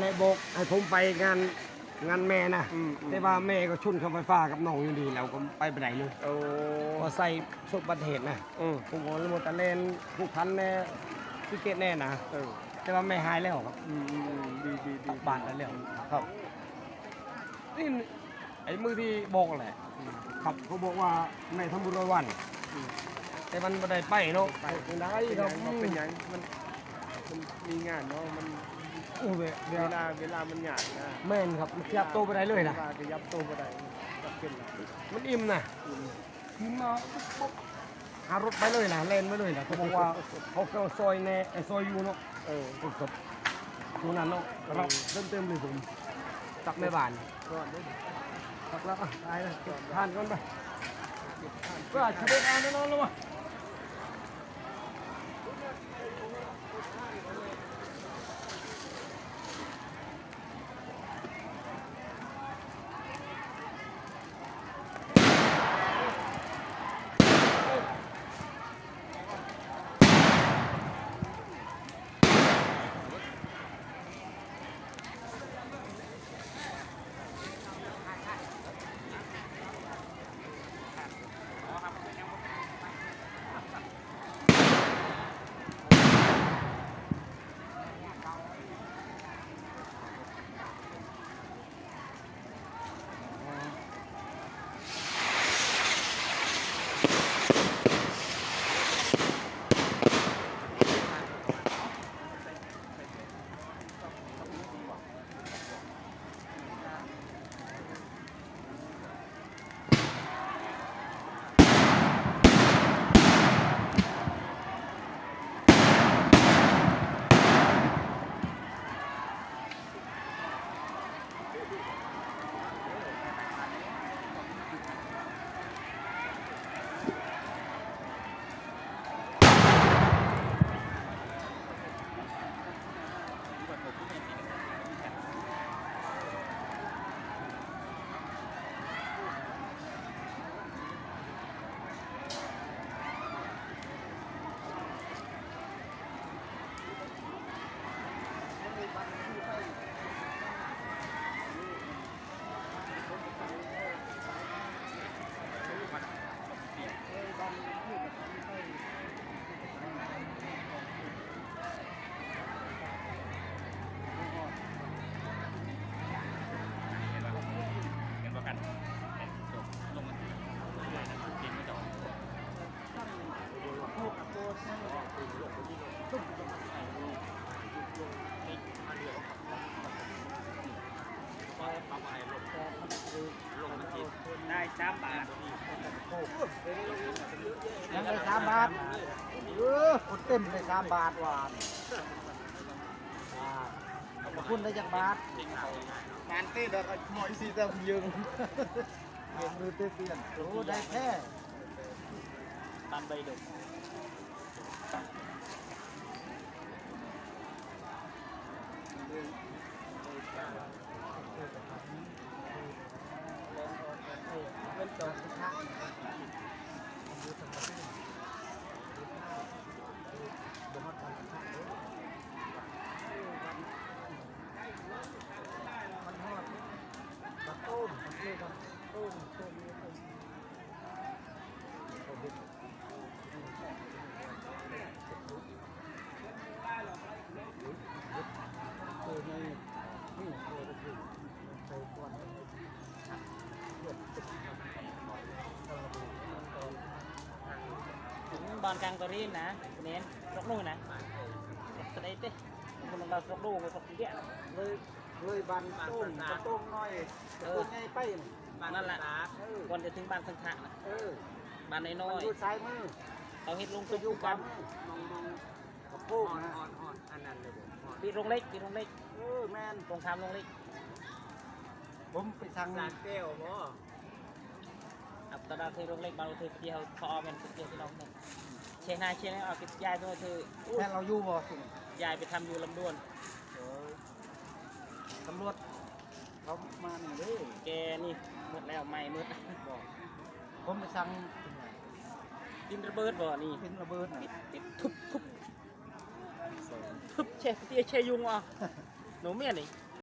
เลยบอกให้ผมไปงานงานแม่นะอืมอืม แต่ว่าแม่ก็ชุนเข้าไฟฟ้ากับน้องอยู่ดีเราก็ไปไปไหนเลยโอ้พอใส่สุดบัติเหตุนะอืมผมก็เลยหมดแต่เลนผู้พันแน่พิเกตแน่นะเออแต่ว่าไม่หายแล้วครับอืมอืมอืมดีดีดีบาทแล้วครับนี่ไอ้มือที่บอกแหละ อืม ครับเขาบอกว่าแม่ทำบุญร้อยวัน อืม แต่มันไม่ได้ไปเนาะไปไม่ได้เป็นคหรัยับงมันเป็นหยังมันมันมีงานเนาะมันโอ้เวเวเดี๋ยวลาเวลามันหยาดนะแม่นครับมันขยับโตวไปได้เลยนะวลาจะยับตัวบ่ได้ก็เป็นละมันอิ่มนะอืมกินมาปุ๊บหารถไปเลยนะเล่นไปเลยนะเขาบอกว่าเขาเข้าซอยในไอ้ซอยอยู่เนาะเออปุ๊บกับตรงนั้นเนาะเราเต็มเต็มๆเลยผมตักแม่บ้านก่อนเด้อตักแล้วอะตายแล้วเก็บทานก่อนไปเพื่อชีวิตเอาแน่นอนแล้ววะามบาทยังได้สามบาทเออคนเต็มเลยสามบาทหวานอ่าคุณได้จักบาทงานเต้ดอกหมอยสีเต็มยึงเห็นมือเตี้ยเตี้ยนโอ้ได้แค่ตามใบดก เป็นจอดมันต้มมันต้มต้มต้มนี่เออในนี่เออก็คือใส่ควัน ถึงบอลกลางตัวรีนนะเน้นรกนู่นนะสไลด์เต้มันเรารกนู่นมันรกเยอะเลยเลยบันโต้งบันโต้งน้อยเออไงไปน่ะนั่นแหละก่อนจะถึงบ้านสังขะนะเออบ้านน้มัอนยอยู่ซ้ายมือๆเขาเฮ็ดลงไปสุอยู่กักันนมองมองกระโป้งนะปีโรงเล็กปีโรงเล็กเออแมนตรงข้ามโรงเล็กผมไปสั่งแก้วบ่อับตาดาเธอโรงเล็กบางเธอเที่ยวพอเป็นเที่ยวที่น้องเนี่ย เชียงนายเชียงนายเอาไปย้ายไปเธอแค่เราอยู่บ่สิย้ายไปทำอยู่ลำดวนเออตำรวจเขามาหนึ่งเด้อแกนี่หมดแล้วไม่มืดบอกผมไปสั่งกินระเบิดบ่นี่เป็นระเบิดน่ะติดทุบทุบทุบเชฟเตี้ยเชยุงอะหนูเมียนี่เ